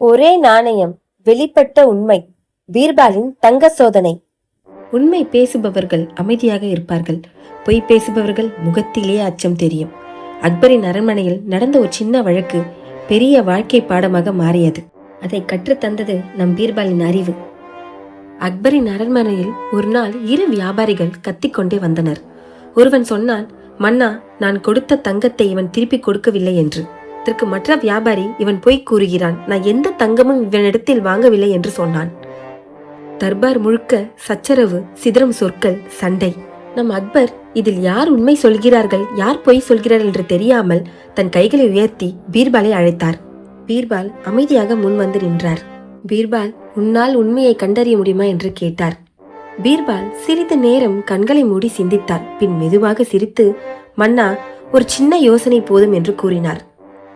ஒரே நாணயம் வெளிப்பட்ட உண்மை பீர்பாலின் தங்க சோதனை. உண்மை பேசுபவர்கள் அமைதியாக இருப்பார்கள். பொய் பேசுபவர்கள் முகத்திலேயே அச்சம் தெரியும். அக்பரின் அரண்மனையில் நடந்த ஒரு சின்ன வழக்கு பெரிய வாழ்க்கை பாடமாக மாறியது. அதை கற்றுத்தந்தது நம் பீர்பாலின் அறிவு. அக்பரின் அரண்மனையில் ஒரு நாள் இரு வியாபாரிகள் கத்திக்கொண்டே வந்தனர். ஒருவன் சொன்னான் மன்னா நான் கொடுத்த தங்கத்தை இவன் திருப்பி கொடுக்கவில்லை என்று. இதற்கு மற்ற வியாபாரி இவன் பொய் கூறுகிறான் நான் எந்த தங்கமும் இவனிடத்தில் வாங்கவில்லை என்று சொன்னான். தர்பார் முழுக்க சச்சரவு சிதறும் சொற்கள் சண்டை. நம் அக்பர் இதில் யார் உண்மை சொல்கிறார்கள் யார் பொய் சொல்கிறார்கள் என்று தெரியாமல் தன் கைகளை உயர்த்தி பீர்பாலை அழைத்தார். பீர்பால் அமைதியாக முன் வந்து நின்றார். பீர்பால் உன்னால் உண்மையை கண்டறிய முடியுமா? என்று கேட்டார். பீர்பால் சிறிது நேரம் கண்களை மூடி சிந்தித்தார் பின் மெதுவாக சிரித்து மன்னா ஒரு சின்ன யோசனை போதும் என்று கூறினார்.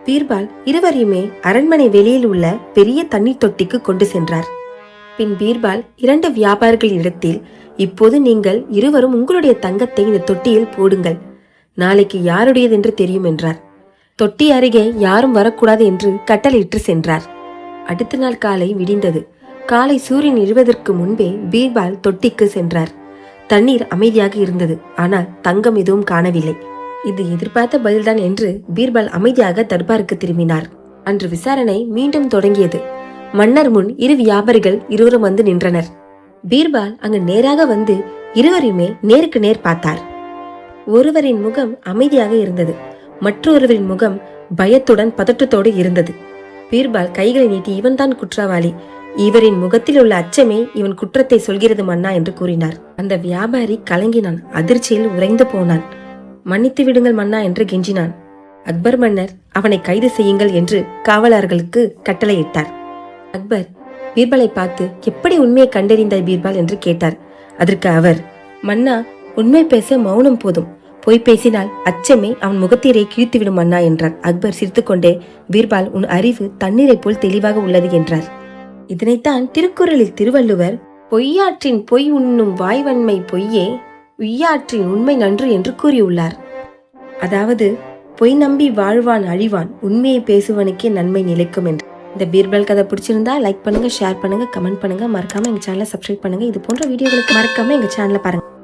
பீர்பால் இருவரையுமே அரண்மனை வெளியில் உள்ள பெரிய தண்ணீர் தொட்டிக்கு கொண்டு சென்றார். பின் பீர்பால் இரண்டு வியாபாரிகளிடத்தில் இப்போது நீங்கள் இருவரும் உங்களுடைய தங்கத்தை இந்த தொட்டியில் போடுங்கள். நாளைக்கு யாருடையது என்று தெரியும் என்றார். தொட்டி அருகே யாரும் வரக்கூடாது என்று கட்டளையிட்டு சென்றார். அடுத்த நாள் காலை விடிந்தது. காலை சூரியன் எழுவதற்கு முன்பே பீர்பால் தொட்டிக்கு சென்றார். தண்ணீர் அமைதியாக இருந்தது. ஆனால் தங்கம் எதுவும் காணவில்லை. இது எதிர்பார்த்த பதில்தான் என்று பீர்பால் அமைதியாக தர்பாருக்கு திரும்பினார். அன்று விசாரணை மீண்டும் தொடங்கியது. மன்னர் முன் இரு வியாபாரிகள் இருவரும் வந்து நின்றனர். பீர்பால் அங்கு நேராக வந்து இருவரையுமே நேருக்கு நேர் பார்த்தார். ஒருவரின் முகம் அமைதியாக இருந்தது. மற்றொருவரின் முகம் பயத்துடன் பதற்றத்தோடு இருந்தது. பீர்பால் கைகளை நீட்டி இவன்தான் குற்றவாளி. இவரின் முகத்தில் உள்ள அச்சமே இவன் குற்றத்தை சொல்கிறது மன்னா என்று கூறினார். அந்த வியாபாரி கலங்கினான். அதிர்ச்சியில் உறைந்து போனான். மன்னித்து விடுங்கள் மன்னா என்று கெஞ்சினான். அக்பர் மன்னர் அவனை கைது செய்யுங்கள் என்று காவலர்களுக்கு கட்டளையிட்டார். அக்பர் பீர்பாலை பார்த்து எப்படி உண்மையை கண்டறிந்தாய் பீர்பால் என்று கேட்டார். அதற்கு அவர் மன்னா உண்மை பேச மௌனம் போதும். பொய் பேசினால் அச்சமே அவன் முகத்தீரை கிழித்துவிடும் அண்ணா என்றார். அக்பர் சிரித்துக்கொண்டே பீர்பால் உன் அறிவு தண்ணீரைப் போல் தெளிவாக உள்ளது என்றார். இதனைத்தான் திருக்குறளில் திருவள்ளுவர் பொய்யாற்றின் பொய் உண்ணும் வாய்வன்மை பொய்யே உய்யாற்றின் உண்மை நன்று என்று கூறியுள்ளார். அதாவது பொய் நம்பி வாழ்வான் அழிவான் உண்மையை பேசுவனுக்கே நன்மை நிலைக்கும் என்று. இந்த பீர்பல் கதை பிடிச்சிருந்தா லைக் பண்ணுங்க ஷேர் பண்ணுங்க கமெண்ட் பண்ணுங்க. மறக்காம எங்க சேனலை சப்ஸ்கிரைப் பண்ணுங்க. இது போன்ற வீடியோகளுக்கு மறக்காம எங்க சேனலை பாருங்க.